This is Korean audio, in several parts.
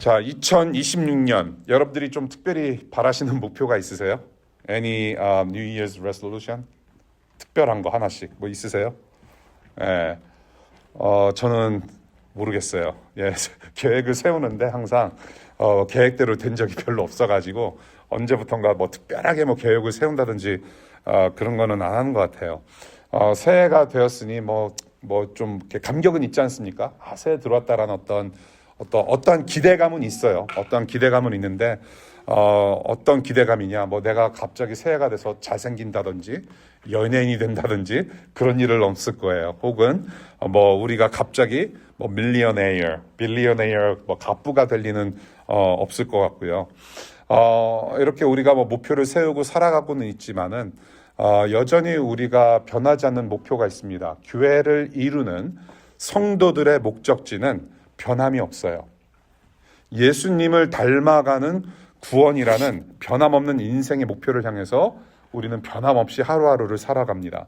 자, 2026년 여러분들이 좀 특별히 바라시는 목표가 있으세요? Any um, New Year's resolution? 특별한 거 하나씩 뭐 있으세요? 예. 어, 저는 모르겠어요. 예. 계획을 세우는데 항상 어, 계획대로 된 적이 별로 없어 가지고 언제부턴가 뭐 특별하게 뭐 계획을 세운다든지 어, 그런 거는 안 하는 것 같아요. 어, 새해가 되었으니 뭐 뭐 좀 감격은 있지 않습니까? 아, 새해 들어왔다라는 어떤 어떤 어떠한 기대감은 있어요. 어떠한 기대감은 있는데 어, 어떤 기대감이냐? 뭐 내가 갑자기 새해가 돼서 잘생긴다든지 연예인이 된다든지 그런 일은 없을 거예요. 혹은 어, 뭐 우리가 갑자기 뭐 밀리어네이어, 빌리어네이어 뭐 갑부가 될 리는 어, 없을 것 같고요. 어, 이렇게 우리가 뭐 목표를 세우고 살아가고는 있지만은 어, 여전히 우리가 변하지 않는 목표가 있습니다. 교회를 이루는 성도들의 목적지는 변함이 없어요. 예수님을 닮아가는 구원이라는 변함없는 인생의 목표를 향해서 우리는 변함없이 하루하루를 살아갑니다.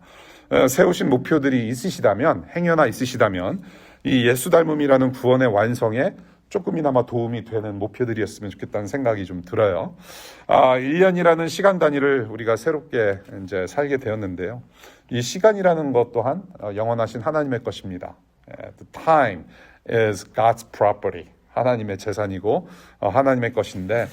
어, 세우신 목표들이 있으시다면, 행여나 있으시다면, 이 예수 닮음이라는 구원의 완성에 조금이나마 도움이 되는 목표들이었으면 좋겠다는 생각이 좀 들어요. 아, 1년이라는 시간 단위를 우리가 새롭게 이제 살게 되었는데요. 이 시간이라는 것 또한 어, 영원하신 하나님의 것입니다. 예, The time is God's property. 하나님의 재산이고 어, 하나님의 것인데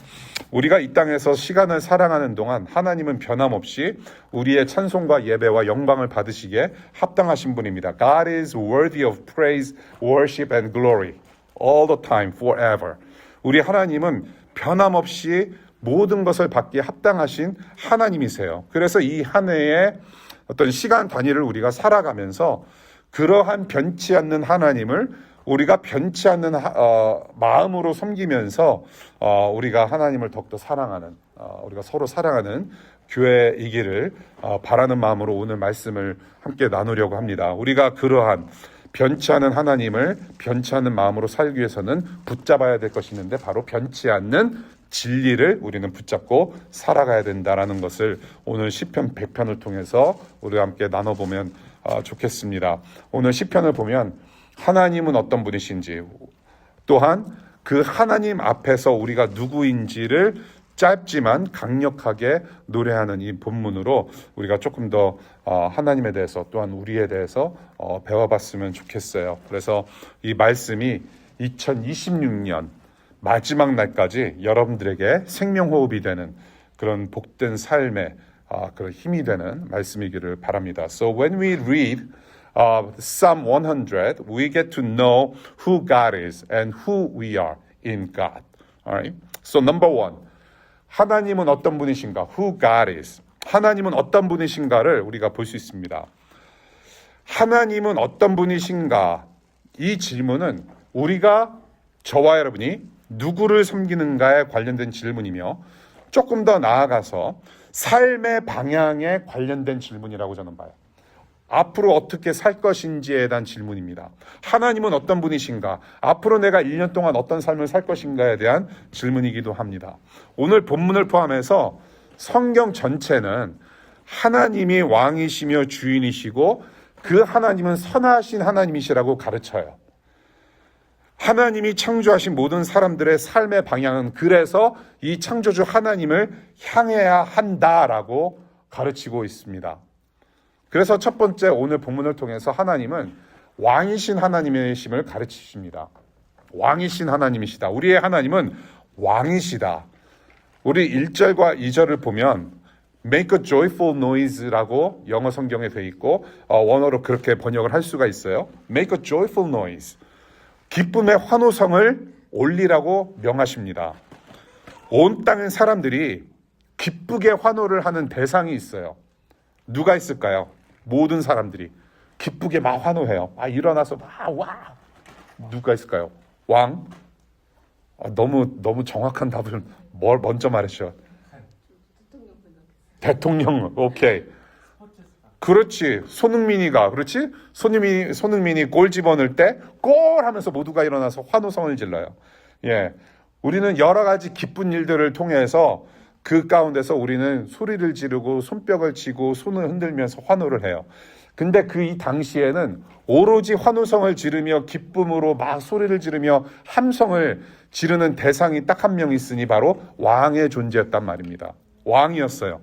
우리가 이 땅에서 시간을 사랑하는 동안 하나님은 변함없이 우리의 찬송과 예배와 영광을 받으시기에 합당하신 분입니다. God is worthy of praise, worship and glory all the time, forever. 우리 하나님은 변함없이 모든 것을 받기에 합당하신 하나님이세요. 그래서 이 한 해의 어떤 시간 단위를 우리가 살아가면서 그러한 변치 않는 하나님을 우리가 변치 않는 하- 어, 마음으로 섬기면서 어, 우리가 하나님을 더욱더 사랑하는 어, 우리가 서로 사랑하는 교회이기를 어, 바라는 마음으로 오늘 말씀을 함께 나누려고 합니다. 우리가 그러한 변치 않은 하나님을 변치 않은 마음으로 살기 위해서는 붙잡아야 될 것이 있는데 바로 변치 않는 진리를 우리는 붙잡고 살아가야 된다라는 것을 오늘 시편 100편을 통해서 우리와 함께 나눠보면 어, 좋겠습니다. 오늘 시편을 보면 하나님은 어떤 분이신지 또한 그 하나님 앞에서 우리가 누구인지를 짧지만 강력하게 노래하는 이 본문으로 우리가 조금 더 어, 하나님에 대해서 또한 우리에 대해서 어, 배워봤으면 좋겠어요. 그래서 이 말씀이 2026년 마지막 날까지 여러분들에게 생명호흡이 되는 그런 복된 삶의 아, 그런 힘이 되는 말씀이기를 바랍니다. So when we read uh, Psalm 100, we get to know who God is and who we are in God. Alright. So number one, 하나님은 어떤 분이신가? Who God is. 하나님은 어떤 분이신가를 우리가 볼 수 있습니다. 하나님은 어떤 분이신가? 이 질문은 우리가 저와 여러분이 누구를 섬기는가에 관련된 질문이며 조금 더 나아가서 삶의 방향에 관련된 질문이라고 저는 봐요. 앞으로 어떻게 살 것인지에 대한 질문입니다. 하나님은 어떤 분이신가? 앞으로 내가 1년 동안 어떤 삶을 살 것인가에 대한 질문이기도 합니다. 오늘 본문을 포함해서 성경 전체는 하나님이 왕이시며 주인이시고 그 하나님은 선하신 하나님이시라고 가르쳐요. 하나님이 창조하신 모든 사람들의 삶의 방향은 그래서 이 창조주 하나님을 향해야 한다라고 가르치고 있습니다. 그래서 첫 번째 오늘 본문을 통해서 하나님은 왕이신 하나님이심을 가르치십니다. 왕이신 하나님이시다. 우리의 하나님은 왕이시다. 우리 1절과 2절을 보면 make a joyful noise라고 영어 성경에 돼 있고 어, 원어로 그렇게 번역을 할 수가 있어요. make a joyful noise. 기쁨의 환호성을 올리라고 명하십니다. 온 땅의 사람들이 기쁘게 환호를 하는 대상이 있어요. 누가 있을까요? 모든 사람들이 기쁘게 막 환호해요. 아 일어나서 막 와. 누가 있을까요? 왕. 아, 너무 너무 정확한 답을 뭘 먼저 말했죠. 대통령. 오케이. 그렇지. 손흥민이가 그렇지? 손흥민이 손흥민이 골 집어넣을 때 골 하면서 모두가 일어나서 환호성을 질러요. 예. 우리는 여러 가지 기쁜 일들을 통해서 그 가운데서 우리는 소리를 지르고 손뼉을 치고 손을 흔들면서 환호를 해요. 근데 그 이 당시에는 오로지 환호성을 지르며 기쁨으로 막 소리를 지르며 함성을 지르는 대상이 딱 한 명 있으니 바로 왕의 존재였단 말입니다. 왕이었어요.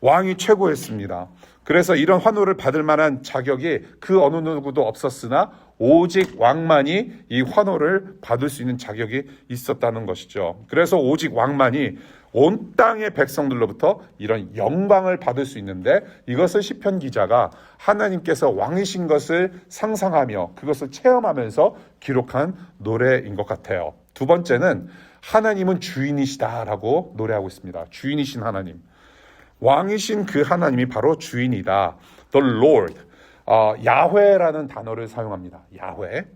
왕이 최고였습니다. 그래서 이런 환호를 받을 만한 자격이 그 어느 누구도 없었으나 오직 왕만이 이 환호를 받을 수 있는 자격이 있었다는 것이죠. 그래서 오직 왕만이 온 땅의 백성들로부터 이런 영광을 받을 수 있는데 이것을 시편 기자가 하나님께서 왕이신 것을 상상하며 그것을 체험하면서 기록한 노래인 것 같아요. 두 번째는 하나님은 주인이시다라고 노래하고 있습니다. 주인이신 하나님. 왕이신 그 하나님이 바로 주인이다. The Lord. 어, 야훼라는 단어를 사용합니다. 야훼.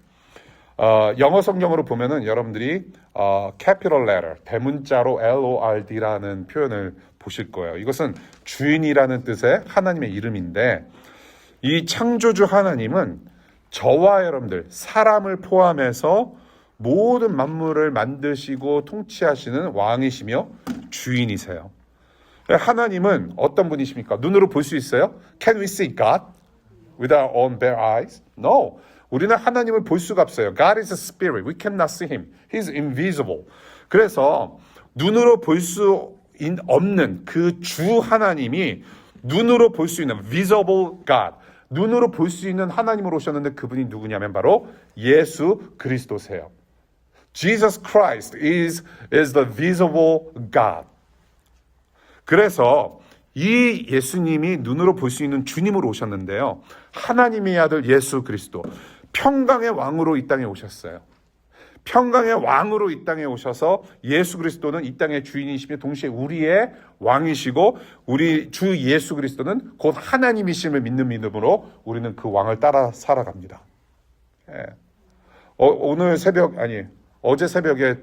어, 영어 성경으로 보면은 여러분들이 어, capital letter 대문자로 L-O-R-D라는 표현을 보실 거예요. 이것은 주인이라는 뜻의 하나님의 이름인데 이 창조주 하나님은 저와 여러분들 사람을 포함해서 모든 만물을 만드시고 통치하시는 왕이시며 주인이세요. 하나님은 어떤 분이십니까? 눈으로 볼 수 있어요? Can we see God with our own bare eyes? No. 우리는 하나님을 볼 수가 없어요. God is a spirit. We cannot see him. He's invisible. 그래서 눈으로 볼 수 없는 그 주 하나님이 눈으로 볼 수 있는 visible God. 눈으로 볼 수 있는 하나님으로 오셨는데 그분이 누구냐면 바로 예수 그리스도세요. Jesus Christ is, is the visible God. 그래서 이 예수님이 눈으로 볼 수 있는 주님으로 오셨는데요. 하나님의 아들 예수 그리스도 평강의 왕으로 이 땅에 오셨어요. 평강의 왕으로 이 땅에 오셔서 예수 그리스도는 이 땅의 주인이시며 동시에 우리의 왕이시고 우리 주 예수 그리스도는 곧 하나님이심을 믿는 믿음으로 우리는 그 왕을 따라 살아갑니다. 예. 어, 오늘 새벽 아니 어제 새벽에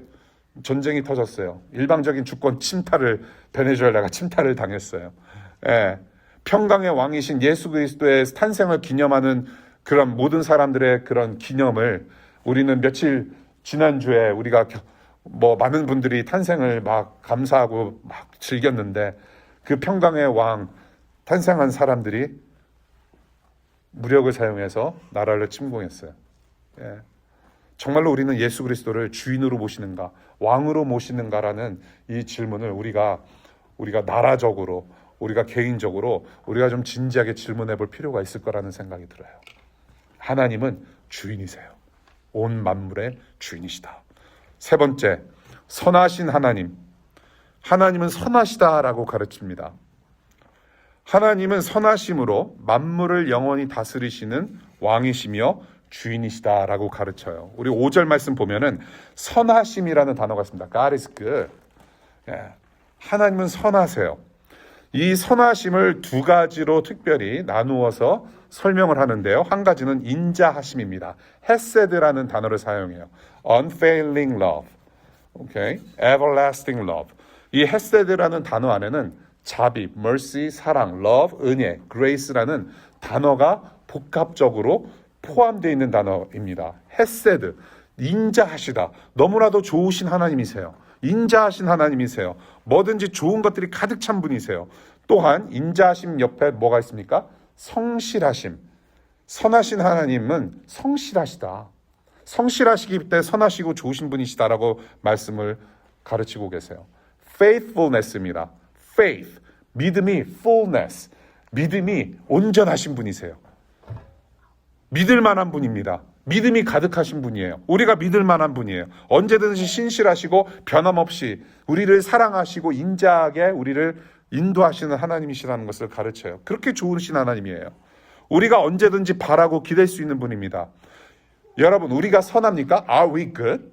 전쟁이 터졌어요. 일방적인 주권 침탈을 베네수엘라가 침탈을 당했어요. 예. 평강의 왕이신 예수 그리스도의 탄생을 기념하는 그런 모든 사람들의 그런 기념을 우리는 며칠 지난주에 우리가 겨- 뭐 많은 분들이 탄생을 막 감사하고 막 즐겼는데 그 평강의 왕 탄생한 사람들이 무력을 사용해서 나라를 침공했어요. 예. 정말로 우리는 예수 그리스도를 주인으로 모시는가, 왕으로 모시는가라는 이 질문을 우리가 우리가 나라적으로, 우리가 개인적으로 우리가 좀 진지하게 질문해 볼 필요가 있을 거라는 생각이 들어요. 하나님은 주인이세요. 온 만물의 주인이시다. 세 번째, 선하신 하나님. 하나님은 선하시다라고 가르칩니다. 하나님은 선하심으로 만물을 영원히 다스리시는 왕이시며 주인이시다라고 가르쳐요. 우리 5절 말씀 보면은 선하심이라는 단어가 있습니다. God is good. 예. 하나님은 선하세요. 이 선하심을 두 가지로 특별히 나누어서 설명을 하는데요. 한 가지는 인자하심입니다. 헤세드라는 단어를 사용해요. unfailing love. 오케이. everlasting love. 이 헤세드라는 단어 안에는 자비, mercy, 사랑, love, 은혜, grace라는 단어가 복합적으로 포함되어 있는 단어입니다. 헤세드, 인자하시다. 너무나도 좋으신 하나님이세요. 인자하신 하나님이세요. 뭐든지 좋은 것들이 가득 찬 분이세요. 또한 인자하심 옆에 뭐가 있습니까? 성실하심. 선하신 하나님은 성실하시다. 성실하시기 때문에 선하시고 좋으신 분이시다라고 말씀을 가르치고 계세요. faithfulness입니다. faith. 믿음이 fullness. 믿음이 온전하신 분이세요. 믿을 만한 분입니다. 믿음이 가득하신 분이에요. 우리가 믿을 만한 분이에요. 언제든지 신실하시고 변함없이 우리를 사랑하시고 인자하게 우리를 인도하시는 하나님이시라는 것을 가르쳐요. 그렇게 좋으신 하나님이에요. 우리가 언제든지 바라고 기댈 수 있는 분입니다. 여러분, 우리가 선합니까? Are we good?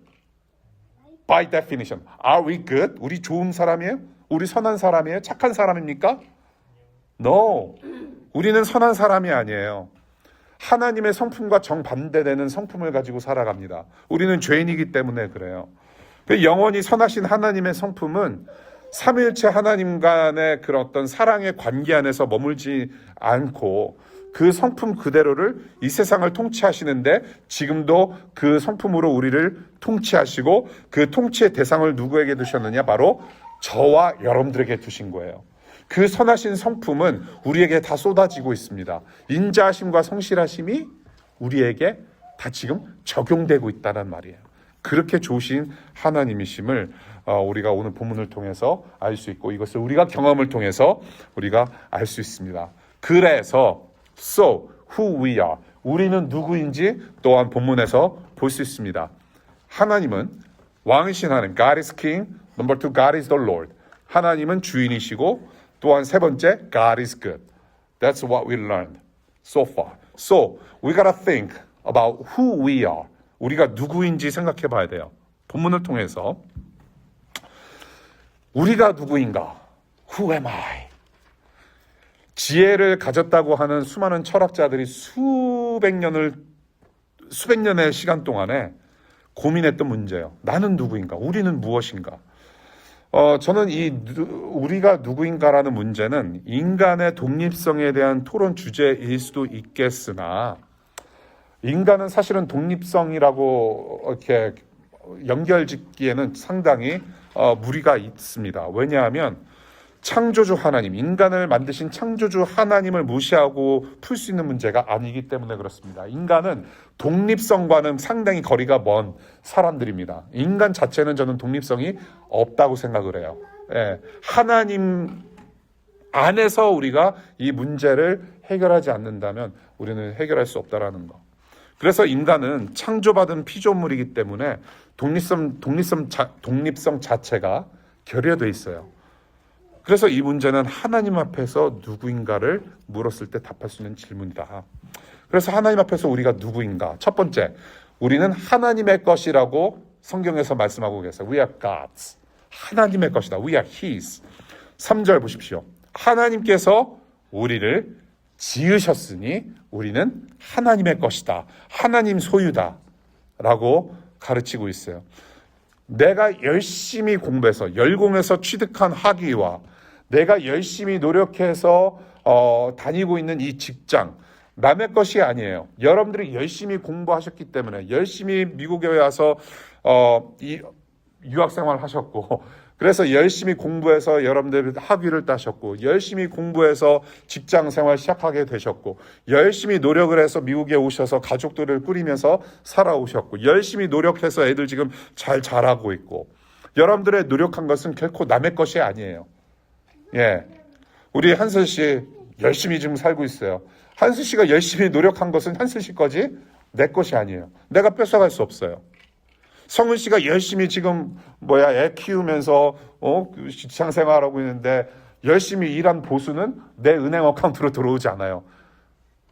By definition, are we good? 우리 좋은 사람이에요? 우리 선한 사람이에요? 착한 사람입니까? No. 우리는 선한 사람이 아니에요. 하나님의 성품과 정반대되는 성품을 가지고 살아갑니다. 우리는 죄인이기 때문에 그래요. 그 영원히 선하신 하나님의 성품은 삼일체 하나님 간의 그런 어떤 사랑의 관계 안에서 머물지 않고 그 성품 그대로를 이 세상을 통치하시는데 지금도 그 성품으로 우리를 통치하시고 그 통치의 대상을 누구에게 두셨느냐? 바로 저와 여러분들에게 두신 거예요. 그 선하신 성품은 우리에게 다 쏟아지고 있습니다. 인자하심과 성실하심이 우리에게 다 지금 적용되고 있다는 말이에요. 그렇게 좋으신 하나님이심을 어, 우리가 오늘 본문을 통해서 알 수 있고 이것을 우리가 경험을 통해서 우리가 알 수 있습니다. 그래서 so who we are 우리는 누구인지 또한 본문에서 볼 수 있습니다. 하나님은 왕이신 하나님 God is King. Number two, God is the Lord. 하나님은 주인이시고 또한 세 번째 God is good. That's what we learned so far. So we gotta think about who we are. 우리가 누구인지 생각해 봐야 돼요. 본문을 통해서 우리가 누구인가? Who am I? 지혜를 가졌다고 하는 수많은 철학자들이 수백 년을 수백 년의 시간 동안에 고민했던 문제예요. 나는 누구인가? 우리는 무엇인가? 어, 저는 이 누- 우리가 누구인가라는 문제는 인간의 독립성에 대한 토론 주제일 수도 있겠으나 인간은 사실은 독립성이라고 이렇게 연결짓기에는 상당히 어, 무리가 있습니다. 왜냐하면 창조주 하나님, 인간을 만드신 창조주 하나님을 무시하고 풀 수 있는 문제가 아니기 때문에 그렇습니다. 인간은 독립성과는 상당히 거리가 먼 사람들입니다. 인간 자체는 저는 독립성이 없다고 생각을 해요. 예, 하나님 안에서 우리가 이 문제를 해결하지 않는다면 우리는 해결할 수 없다라는 거. 그래서 인간은 창조받은 피조물이기 때문에 독립성 독립성 자, 독립성 자체가 결여돼 있어요. 그래서 이 문제는 하나님 앞에서 누구인가를 물었을 때 답할 수 있는 질문이다. 그래서 하나님 앞에서 우리가 누구인가? 첫 번째, 우리는 하나님의 것이라고 성경에서 말씀하고 계세요. We are God's. 하나님의 것이다. We are His. 3절 보십시오. 하나님께서 우리를 지으셨으니 우리는 하나님의 것이다. 하나님 소유다. 라고 가르치고 있어요. 내가 열심히 공부해서 열공해서 취득한 학위와 내가 열심히 노력해서 어, 다니고 있는 이 직장 남의 것이 아니에요. 여러분들이 열심히 공부하셨기 때문에 열심히 미국에 와서 어, 이 유학 생활 하셨고 그래서 열심히 공부해서 여러분들 학위를 따셨고 열심히 공부해서 직장 생활 시작하게 되셨고 열심히 노력을 해서 미국에 오셔서 가족들을 꾸리면서 살아오셨고 열심히 노력해서 애들 지금 잘 자라고 있고 여러분들의 노력한 것은 결코 남의 것이 아니에요. 예. 우리 한슬 씨 열심히 지금 살고 있어요. 한슬 씨가 열심히 노력한 것은 한슬 씨 거지 내 것이 아니에요. 내가 뺏어갈 수 없어요. 성은 씨가 열심히 지금 뭐야 애 키우면서 어그 직장 생활하고 있는데 열심히 일한 보수는 내 은행 어카운트로 들어오지 않아요.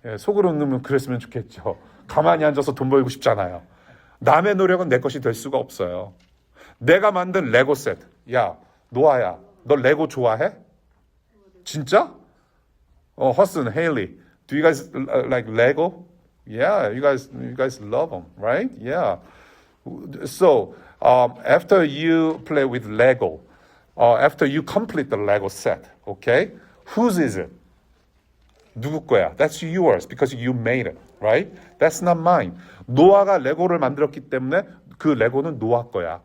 예, 속으로는 그랬으면 좋겠죠. 가만히 앉아서 돈 벌고 싶잖아요. 남의 노력은 내 것이 될 수가 없어요. 내가 만든 레고 세트. 야, 노아야, 너 레고 좋아해? 진짜? 어, 허슨, 헤일리. Do you guys uh, like Lego? Yeah, you guys, you guys love them, right? Yeah. So um, after you play with Lego, uh, after you complete the Lego set, okay, whose is it? 누구 거야? That's yours because you made it, right? That's not mine. 노아가 레고를 만들었기 때문에 그 레고는 노아 거야.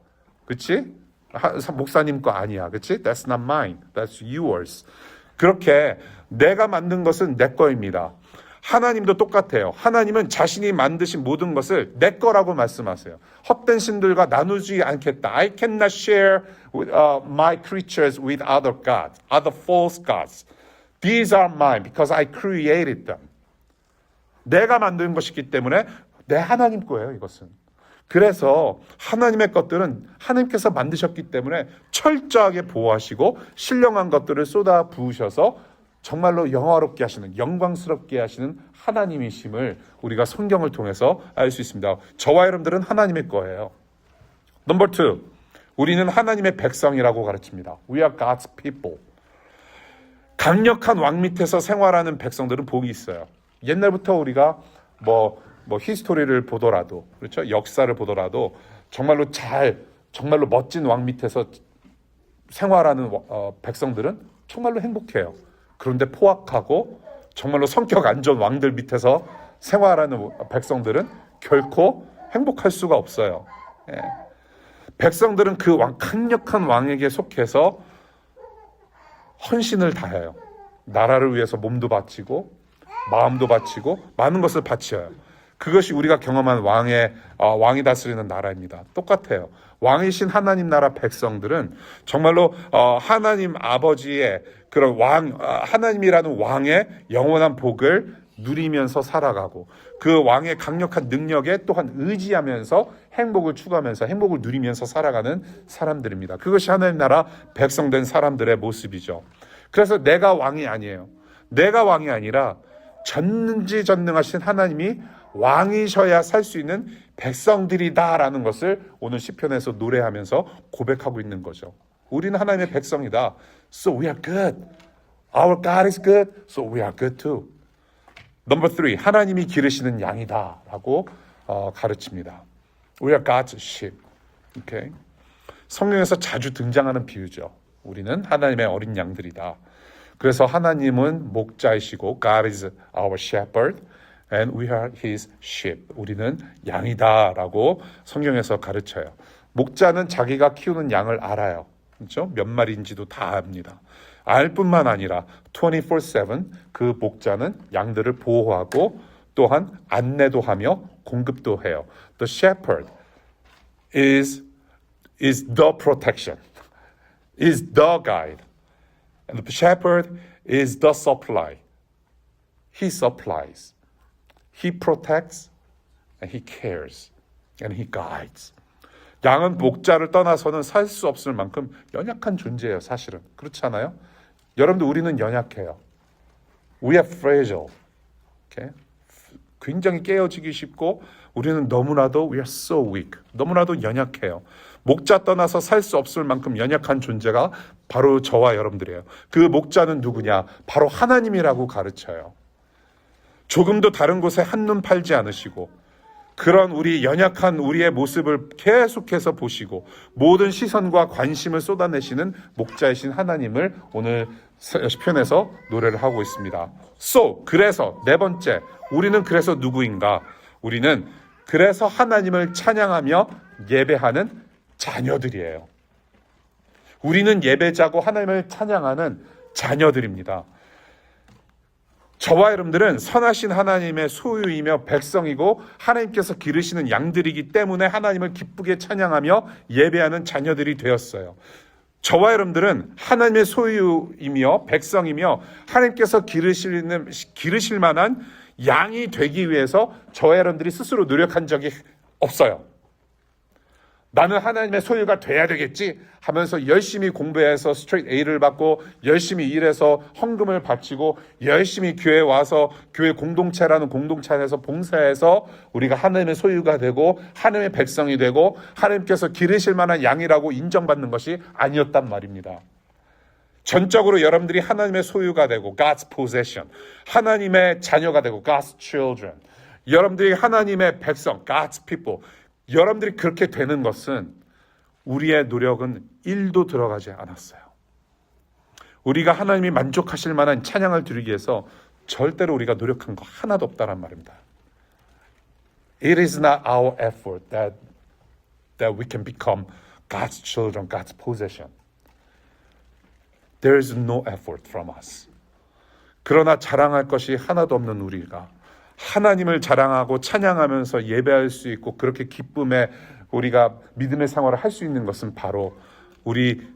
그치? 하- 목사님 거 아니야. 그치? That's not mine. That's yours. 그렇게 내가 만든 것은 내 거입니다. 하나님도 똑같아요. 하나님은 자신이 만드신 모든 것을 내 거라고 말씀하세요. 헛된 신들과 나누지 않겠다. I cannot share with, uh, my creatures with other gods, other false gods. These are mine because I created them. 내가 만든 것이기 때문에 내 하나님 거예요, 이것은. 그래서 하나님의 것들은 하나님께서 만드셨기 때문에 철저하게 보호하시고 신령한 것들을 쏟아 부으셔서 정말로 영화롭게 하시는 영광스럽게 하시는 하나님이심을 우리가 성경을 통해서 알 수 있습니다. 저와 여러분들은 하나님의 거예요. 넘버 2. 우리는 하나님의 백성이라고 가르칩니다. We are God's people. 강력한 왕 밑에서 생활하는 백성들은 복이 있어요. 옛날부터 우리가 뭐, 뭐 히스토리를 보더라도, 그렇죠? 역사를 보더라도 정말로 잘, 정말로 멋진 왕 밑에서 생활하는 어, 백성들은 정말로 행복해요. 그런데 포악하고 정말로 성격 안 좋은 왕들 밑에서 생활하는 백성들은 결코 행복할 수가 없어요. 예. 백성들은 그 왕, 강력한 왕에게 속해서 헌신을 다해요. 나라를 위해서 몸도 바치고 마음도 바치고 많은 것을 바쳐요. 그것이 우리가 경험한 왕의 어, 왕이 다스리는 나라입니다. 똑같아요. 왕이신 하나님 나라 백성들은 정말로 어, 하나님 아버지의 그런 왕 어, 하나님이라는 왕의 영원한 복을 누리면서 살아가고 그 왕의 강력한 능력에 또한 의지하면서 행복을 추구하면서 행복을 누리면서 살아가는 사람들입니다. 그것이 하나님 나라 백성된 사람들의 모습이죠. 그래서 내가 왕이 아니에요. 내가 왕이 아니라 전지전능하신 하나님이 왕이셔야 살 수 있는 백성들이다라는 것을 오늘 시편에서 노래하면서 고백하고 있는 거죠. 우리는 하나님의 백성이다. So we are good. Our God is good. So we are good too. Number three, 하나님이 기르시는 양이다라고 어, 가르칩니다. We are God's sheep. Okay. 성경에서 자주 등장하는 비유죠. 우리는 하나님의 어린 양들이다. 그래서 하나님은 목자이시고 God is our shepherd and we are his sheep. 우리는 양이다라고 성경에서 가르쳐요. 목자는 자기가 키우는 양을 알아요. 그렇죠? 몇 마리인지도 다 압니다. 알 뿐만 아니라 24/7그 목자는 양들을 보호하고 또한 안내도 하며 공급도 해요. The shepherd is is the protection. is the guide. And the shepherd is the supply. He supplies. He protects and he cares and he guides. 양은 목자를 떠나서는 살 수 없을 만큼 연약한 존재예요, 사실은. 그렇지 않아요? 여러분들 우리는 연약해요. We are fragile. Okay? 굉장히 깨어지기 쉽고 우리는 너무나도 we are so weak. 너무나도 연약해요. 목자 떠나서 살 수 없을 만큼 연약한 존재가 바로 저와 여러분들이에요. 그 목자는 누구냐? 바로 하나님이라고 가르쳐요. 조금도 다른 곳에 한눈 팔지 않으시고 그런 우리 연약한 우리의 모습을 계속해서 보시고 모든 시선과 관심을 쏟아내시는 목자이신 하나님을 오늘 시편에서 노래를 하고 있습니다. So 그래서 네 번째 우리는 그래서 누구인가? 우리는 그래서 하나님을 찬양하며 예배하는 자녀들이에요. 우리는 예배자고 하나님을 찬양하는 자녀들입니다. 저와 여러분들은 선하신 하나님의 소유이며 백성이고 하나님께서 기르시는 양들이기 때문에 하나님을 기쁘게 찬양하며 예배하는 자녀들이 되었어요. 저와 여러분들은 하나님의 소유이며 백성이며 하나님께서 기르시는 기르실 만한 양이 되기 위해서 저와 여러분들이 스스로 노력한 적이 없어요. 나는 하나님의 소유가 돼야 되겠지 하면서 열심히 공부해서 스트레이트 A를 받고 열심히 일해서 헌금을 바치고 열심히 교회 와서 교회 공동체라는 공동체 안에서 봉사해서 우리가 하나님의 소유가 되고 하나님의 백성이 되고 하나님께서 기르실 만한 양이라고 인정받는 것이 아니었단 말입니다. 전적으로 여러분들이 하나님의 소유가 되고 God's possession, 하나님의 자녀가 되고 God's children, 여러분들이 하나님의 백성, God's people, 여러분들이 그렇게 되는 것은 우리의 노력은 1도 들어가지 않았어요. 우리가 하나님이 만족하실 만한 찬양을 드리기 위해서 절대로 우리가 노력한 거 하나도 없다란 말입니다. It is not our effort that that we can become God's children, God's possession. There is no effort from us. 그러나 자랑할 것이 하나도 없는 우리가 하나님을 자랑하고 찬양하면서 예배할 수 있고 그렇게 기쁨에 우리가 믿음의 생활을 할 수 있는 것은 바로 우리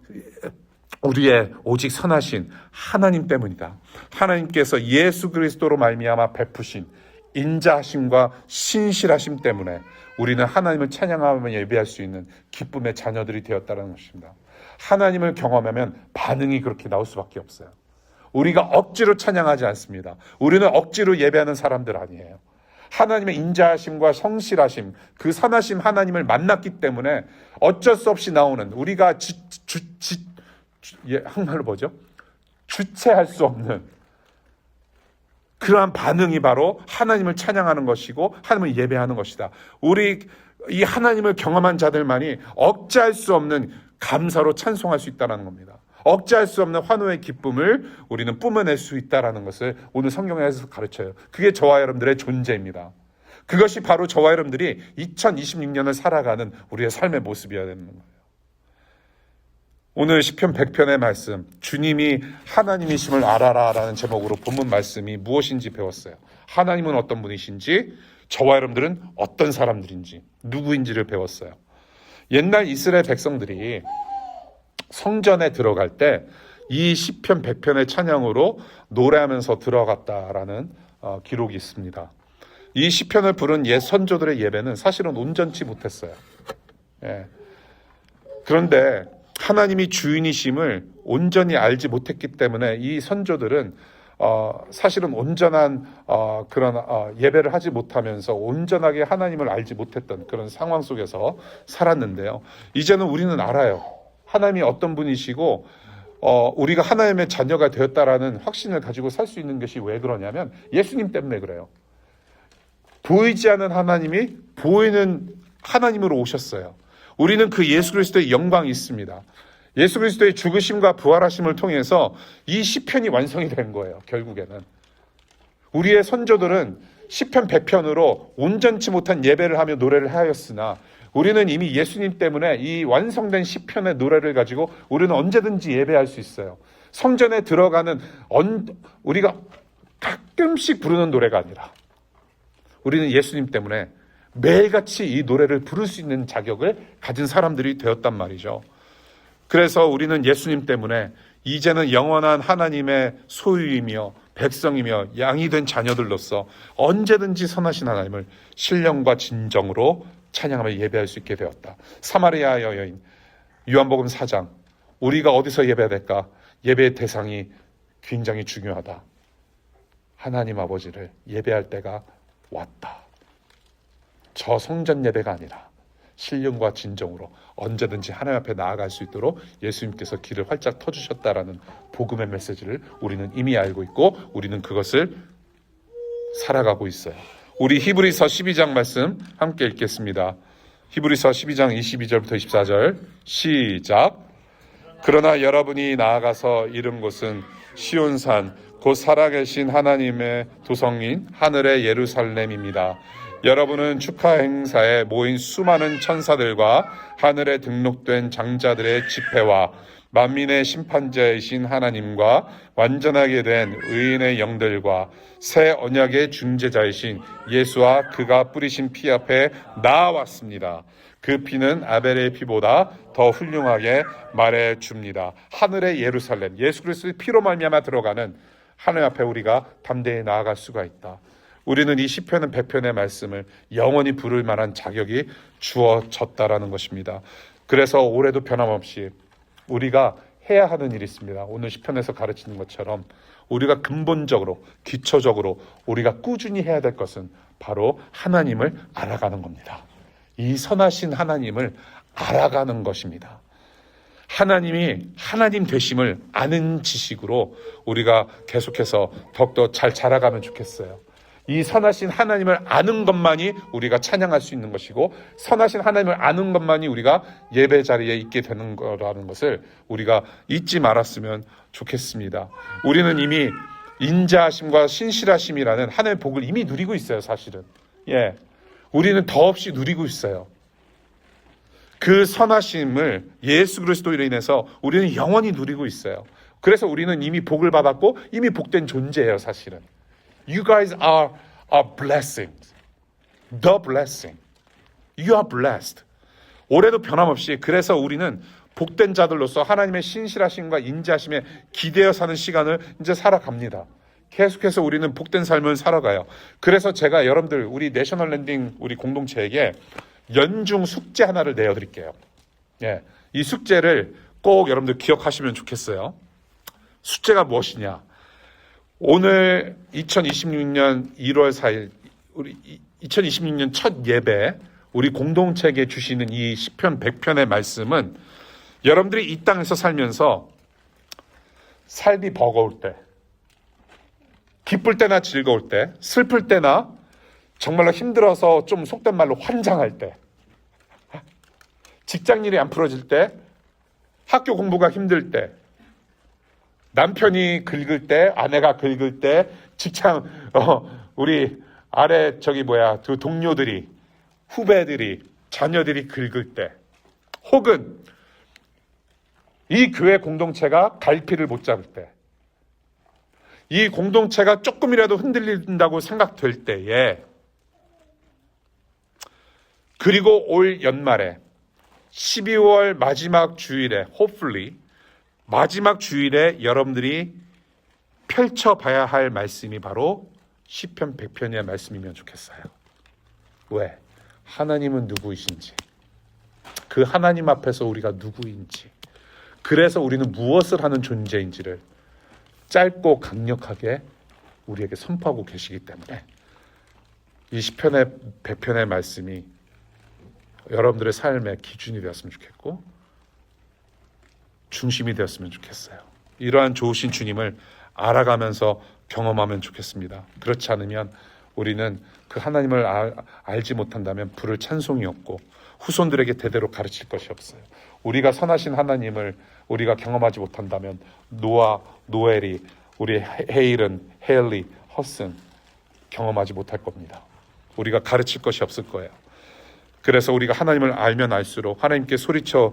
우리의 오직 선하신 하나님 때문이다. 하나님께서 예수 그리스도로 말미암아 베푸신 인자하심과 신실하심 때문에 우리는 하나님을 찬양하며 예배할 수 있는 기쁨의 자녀들이 되었다는 것입니다. 하나님을 경험하면 반응이 그렇게 나올 수밖에 없어요. 우리가 억지로 찬양하지 않습니다. 우리는 억지로 예배하는 사람들 아니에요. 하나님의 인자하심과 성실하심, 그 선하심 하나님을 만났기 때문에 어쩔 수 없이 나오는 우리가 지, 주, 지, 주, 예, 한말로 뭐죠? 주체할 수 없는 그러한 반응이 바로 하나님을 찬양하는 것이고 하나님을 예배하는 것이다. 우리 이 하나님을 경험한 자들만이 억제할 수 없는 감사로 찬송할 수 있다는 겁니다. 억제할 수 없는 환호의 기쁨을 우리는 뿜어낼 수 있다라는 것을 오늘 성경에서 가르쳐요. 그게 저와 여러분들의 존재입니다. 그것이 바로 저와 여러분들이 2026년을 살아가는 우리의 삶의 모습이어야 되는 거예요. 오늘 시편 100편의 말씀 주님이 하나님이심을 알아라라는 제목으로 본문 말씀이 무엇인지 배웠어요. 하나님은 어떤 분이신지 저와 여러분들은 어떤 사람들인지 누구인지를 배웠어요. 옛날 이스라엘 백성들이 성전에 들어갈 때 이 시편 100편의 찬양으로 노래하면서 들어갔다라는 어, 기록이 있습니다. 이 시편을 부른 옛 선조들의 예배는 사실은 온전치 못했어요. 예. 그런데 하나님이 주인이심을 온전히 알지 못했기 때문에 이 선조들은 어, 사실은 온전한 어, 그런 어, 예배를 하지 못하면서 온전하게 하나님을 알지 못했던 그런 상황 속에서 살았는데요. 이제는 우리는 알아요. 하나님이 어떤 분이시고 어, 우리가 하나님의 자녀가 되었다라는 확신을 가지고 살 수 있는 것이 왜 그러냐면 예수님 때문에 그래요. 보이지 않는 하나님이 보이는 하나님으로 오셨어요. 우리는 그 예수 그리스도의 영광이 있습니다. 예수 그리스도의 죽으심과 부활하심을 통해서 이 시편이 완성이 된 거예요. 결국에는 우리의 선조들은 시편 100편으로 온전치 못한 예배를 하며 노래를 하였으나 우리는 이미 예수님 때문에 이 완성된 시편의 노래를 가지고 우리는 언제든지 예배할 수 있어요. 성전에 들어가는 언, 우리가 가끔씩 부르는 노래가 아니라 우리는 예수님 때문에 매일같이 이 노래를 부를 수 있는 자격을 가진 사람들이 되었단 말이죠. 그래서 우리는 예수님 때문에 이제는 영원한 하나님의 소유이며 백성이며 양이 된 자녀들로서 언제든지 선하신 하나님을 신령과 진정으로 찬양하며 예배할 수 있게 되었다. 사마리아 여인 요한복음 4장 우리가 어디서 예배해야 될까? 예배의 대상이 굉장히 중요하다. 하나님 아버지를 예배할 때가 왔다. 저 성전 예배가 아니라 신령과 진정으로 언제든지 하나님 앞에 나아갈 수 있도록 예수님께서 길을 활짝 터주셨다라는 복음의 메시지를 우리는 이미 알고 있고 우리는 그것을 살아가고 있어요. 우리 히브리서 12장 말씀 함께 읽겠습니다. 히브리서 12장 22절부터 24절 시작. 그러나 여러분이 나아가서 이른 곳은 시온산 곧 살아계신 하나님의 도성인 하늘의 예루살렘입니다. 여러분은 축하 행사에 모인 수많은 천사들과 하늘에 등록된 장자들의 집회와 만민의 심판자이신 하나님과 완전하게 된 의인의 영들과 새 언약의 중재자이신 예수와 그가 뿌리신 피 앞에 나왔습니다. 그 피는 아벨의 피보다 더 훌륭하게 말해 줍니다. 하늘의 예루살렘, 예수 그리스도의 피로 말미암아 들어가는 하늘 앞에 우리가 담대히 나아갈 수가 있다. 우리는 이 시편은 백편의 말씀을 영원히 부를 만한 자격이 주어졌다라는 것입니다. 그래서 올해도 변함없이 우리가 해야 하는 일이 있습니다. 오늘 시편에서 가르치는 것처럼 우리가 근본적으로 기초적으로 우리가 꾸준히 해야 될 것은 바로 하나님을 알아가는 겁니다. 이 선하신 하나님을 알아가는 것입니다. 하나님이 하나님 되심을 아는 지식으로 우리가 계속해서 더욱더 잘 자라가면 좋겠어요. 이 선하신 하나님을 아는 것만이 우리가 찬양할 수 있는 것이고 선하신 하나님을 아는 것만이 우리가 예배 자리에 있게 되는 거라는 것을 우리가 잊지 말았으면 좋겠습니다. 우리는 이미 인자하심과 신실하심이라는 하나님의 복을 이미 누리고 있어요, 사실은. 예. 우리는 더없이 누리고 있어요. 그 선하심을 예수 그리스도로 인해서 우리는 영원히 누리고 있어요. 그래서 우리는 이미 복을 받았고 이미 복된 존재예요, 사실은. You guys are a blessing. The blessing. You are blessed. 올해도 변함없이 그래서 우리는 복된 자들로서 하나님의 신실하심과 인자하심에 기대어 사는 시간을 이제 살아갑니다. 계속해서 우리는 복된 삶을 살아가요. 그래서 제가 여러분들 우리 내셔널 랜딩 우리 공동체에게 연중 숙제 하나를 내어 드릴게요. 예, 이 숙제를 꼭 여러분들 기억하시면 좋겠어요. 숙제가 무엇이냐? 오늘 2026년 1월 4일 우리 2026년 첫 예배 우리 공동체에게 주시는 이 시편 100편의 말씀은 여러분들이 이 땅에서 살면서 삶이 버거울 때 기쁠 때나 즐거울 때 슬플 때나 정말로 힘들어서 좀 속된 말로 환장할 때 직장 일이 안 풀어질 때 학교 공부가 힘들 때 남편이 긁을 때, 아내가 긁을 때, 직장, 어, 우리 아래 저기 뭐야, 그 동료들이, 후배들이, 자녀들이 긁을 때, 혹은 이 교회 공동체가 갈피를 못 잡을 때, 이 공동체가 조금이라도 흔들린다고 생각될 때에, 그리고 올 연말에 12월 마지막 주일에, hopefully, 마지막 주일에 여러분들이 펼쳐봐야 할 말씀이 바로 시편 100편의 말씀이면 좋겠어요. 왜? 하나님은 누구이신지, 그 하나님 앞에서 우리가 누구인지, 그래서 우리는 무엇을 하는 존재인지를 짧고 강력하게 우리에게 선포하고 계시기 때문에 이 시편의 100편의 말씀이 여러분들의 삶의 기준이 되었으면 좋겠고 중심이 되었으면 좋겠어요. 이러한 좋으신 주님을 알아가면서 경험하면 좋겠습니다. 그렇지 않으면 우리는 그 하나님을 알, 알지 못한다면 불을 찬송이 없고 후손들에게 대대로 가르칠 것이 없어요. 우리가 선하신 하나님을 우리가 경험하지 못한다면 노아, 노엘이, 우리 헤- 헤일은, 헤일리, 허슨 경험하지 못할 겁니다. 우리가 가르칠 것이 없을 거예요. 그래서 우리가 하나님을 알면 알수록 하나님께 소리쳐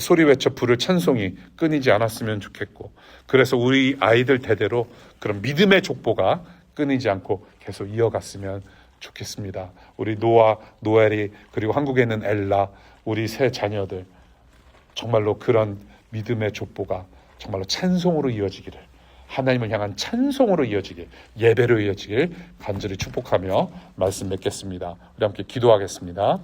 소리 외쳐 부를 찬송이 끊이지 않았으면 좋겠고 그래서 우리 아이들 대대로 그런 믿음의 족보가 끊이지 않고 계속 이어갔으면 좋겠습니다. 우리 노아, 노엘이 그리고 한국에 있는 엘라 우리 새 자녀들 정말로 그런 믿음의 족보가 정말로 찬송으로 이어지기를 하나님을 향한 찬송으로 이어지길 예배로 이어지길 간절히 축복하며 말씀 맺겠습니다. 우리 함께 기도하겠습니다.